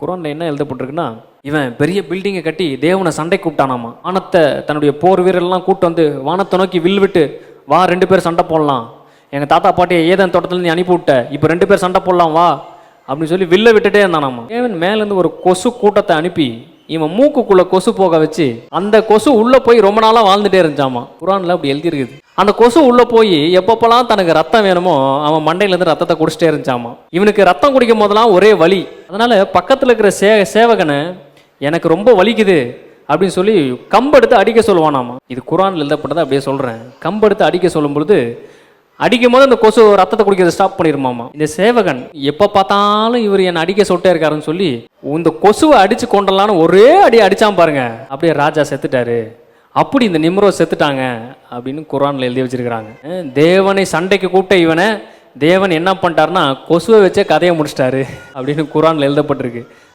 குரான்ல என்ன எழுதப்பட்டிருக்குன்னா இவன் பெரிய பில்டிங்கை கட்டி தேவனை சண்டை கூப்பிட்டானாமா. வானத்தை தன்னுடைய போர் வீரர்லாம் கூட்டு வந்து வானத்தை நோக்கி வில் விட்டு வா ரெண்டு பேர் சண்டை போடலாம். எங்கள் தாத்தா பாட்டியை ஏதன் தோட்டத்துலேருந்து நீ அனுப்பி விட்ட. இப்போ ரெண்டு பேர் சண்டை போடலாம் வா. அப்படின்னு சொல்லி வில்ல விட்டுட்டே இருந்தானாமா. தேவன் மேலேருந்து ஒரு கொசு கூட்டத்தை அனுப்பி இவன் மூக்குக்குள்ளே கொசு போக வச்சு அந்த கொசு உள்ளே போய் ரொம்ப நாளாக வாழ்ந்துட்டே இருந்துச்சாமா. குரானில் அப்படி எழுதியிருக்குது. அந்த கொசு உள்ளே போய் எப்பப்பெல்லாம் தனக்கு ரத்தம் வேணுமோ அவன் மண்டையிலேருந்து ரத்தத்தை குடிச்சிட்டே இருந்துச்சாமா. இவனுக்கு ரத்தம் குடிக்கும் போதெல்லாம் ஒரே வலி அதனால் பக்கத்தில் இருக்கிற சே சேவகனை எனக்கு ரொம்ப வலிக்குது அப்படின்னு சொல்லி கம்பெடுத்து அடிக்க சொல்லுவானாமா. இது குரானில் எழுதப்பட்டதை அப்படியே சொல்கிறேன் கம்பெடுத்து அடிக்க சொல்லும் பொழுது அடிக்கும் போது அந்த கொசு ரத்தத்தை குடிக்கிறத ஸ்டாப் பண்ணிருமாமா. இந்த சேவகன் எப்போ பார்த்தாலும் இவர் என்னை அடிக்க சொல்லிட்டே இருக்காருன்னு சொல்லி இந்த கொசுவை அடிச்சு கொண்டலான்னு ஒரே அடி அடித்தான் பாருங்க. அப்படியே ராஜா செத்துட்டாரு. அப்படி இந்த நிம்ரோ செத்துட்டாங்க அப்படின்னு குரான்ல எழுதி வச்சிருக்கிறாங்க. தேவனை சண்டைக்கு கூப்பிட்ட இவனை தேவன் என்ன பண்ணிட்டாருன்னா கொசுவை வச்சே கதையை முடிச்சிட்டாரு அப்படின்னு குரானில் எழுதப்பட்டிருக்கு.